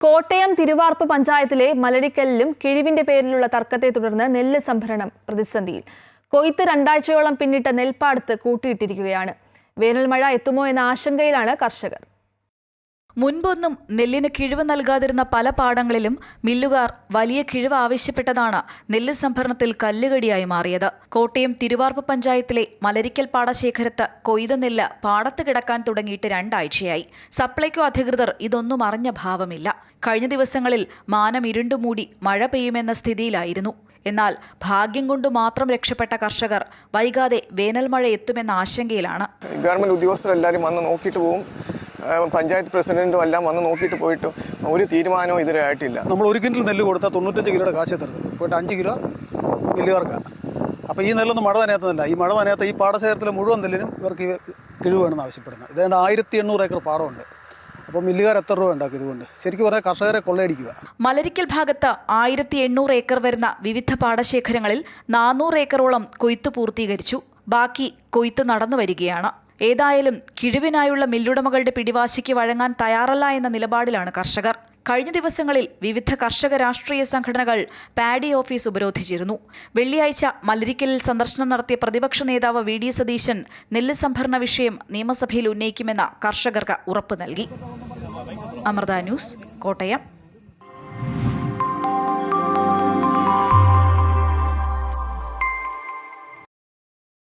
കോട്ടയം തിരുവാർപ്പ് പഞ്ചായത്തിലെ മലടിക്കല്ലിലും കിഴിവിന്റെ പേരിലുള്ള തർക്കത്തെ തുടർന്ന് നെല്ല് സംഭരണം പ്രതിസന്ധിയിൽ. കൊയ്ത്ത് രണ്ടാഴ്ചയോളം പിന്നിട്ട നെൽപ്പാടത്ത് കൂട്ടിയിട്ടിരിക്കുകയാണ്. വേനൽമഴ എത്തുമോ എന്ന ആശങ്കയിലാണ് കർഷകർ. മുൻപൊന്നും നെല്ലിന് കിഴിവ് നൽകാതിരുന്ന പല പാടങ്ങളിലും മില്ലുകാർ വലിയ കിഴിവ് ആവശ്യപ്പെട്ടതാണ് നെല്ല് സംഭരണത്തിൽ കല്ലുകടിയായി മാറിയത്. കോട്ടയം തിരുവാർപ്പ് പഞ്ചായത്തിലെ മലരിക്കൽ പാടശേഖരത്ത് കൊയ്ത നെല്ല് പാടത്ത് കിടക്കാൻ തുടങ്ങിയിട്ട് രണ്ടാഴ്ചയായി. സപ്ലൈകോ അധികൃതർ ഇതൊന്നും അറിഞ്ഞ ഭാവമില്ല. കഴിഞ്ഞ ദിവസങ്ങളിൽ മാനം ഇരുണ്ടുമൂടി മഴ പെയ്യുമെന്ന സ്ഥിതിയിലായിരുന്നു. എന്നാൽ ഭാഗ്യം കൊണ്ട് മാത്രം രക്ഷപ്പെട്ട കർഷകർ വൈകാതെ വേനൽ മഴ എത്തുമെന്ന ആശങ്കയിലാണ്. ഗവൺമെന്റ് ഉദ്യോഗസ്ഥരെല്ലാവരും വന്ന് നോക്കിയിട്ട് ആ, പഞ്ചായത്ത് പ്രസിഡന്റും എല്ലാം വന്ന് നോക്കിയിട്ട് പോയിട്ട് ഒരു തീരുമാനവും ഇതുവരെ ആയിട്ടില്ല. നമ്മൾ ഒരു കിൻഡിൽ നെല്ല് കൊടുത്താൽ തൊണ്ണൂറ്റഞ്ച് കിലോയുടെ കാശ് തരുന്നത് പോയിട്ട് അഞ്ച് കിലോ വലിയവർക്കാണ് അപ്പോൾ ഈ നെല്ലൊന്നും മഴ നനയാത്തതല്ല. ഈ മഴ നനയാത്ത ഈ പാടശേഖരത്തിലെ മുഴുവൻ നെല്ലിനും ഇവർക്ക് കിഴിവ് വേണമെന്ന് ആവശ്യപ്പെടുന്നത്. ഇതേണ്ട ആയിരത്തി എണ്ണൂറ് ഏക്കർ പാടമുണ്ട്. അപ്പോൾ മില്ലുകാർ എത്ര രൂപ ഉണ്ടാക്കും ഇതുകൊണ്ട്? ശരിക്കും പറഞ്ഞാൽ കർഷകരെ കൊള്ളയടിക്കുക. മലരിക്കൽ ഭാഗത്ത് ആയിരത്തി എണ്ണൂറ് ഏക്കർ വരുന്ന വിവിധ പാടശേഖരങ്ങളിൽ നാനൂറ് ഏക്കറോളം കൊയ്ത്ത് പൂർത്തീകരിച്ചു. ബാക്കി കൊയ്ത്ത് നടന്നു വരികയാണ്. ഏതായാലും കിഴിവിനായുള്ള മില്ലുടമകളുടെ പിടിവാശിക്ക് വഴങ്ങാൻ തയ്യാറല്ല എന്ന നിലപാടിലാണ് കർഷകർ. കഴിഞ്ഞ ദിവസങ്ങളിൽ വിവിധ കർഷക രാഷ്ട്രീയ സംഘടനകൾ പാഡി ഓഫീസ് ഉപരോധിച്ചിരുന്നു. വെള്ളിയാഴ്ച മലരിക്കലിൽ സന്ദർശനം നടത്തിയ പ്രതിപക്ഷ നേതാവ് വി. ഡി. സതീശൻ നെല്ല് സംഭരണ വിഷയം നിയമസഭയിൽ ഉന്നയിക്കുമെന്ന കർഷകർക്ക് ഉറപ്പ് നൽകി. അമൃത ന്യൂസ് കോട്ടയം.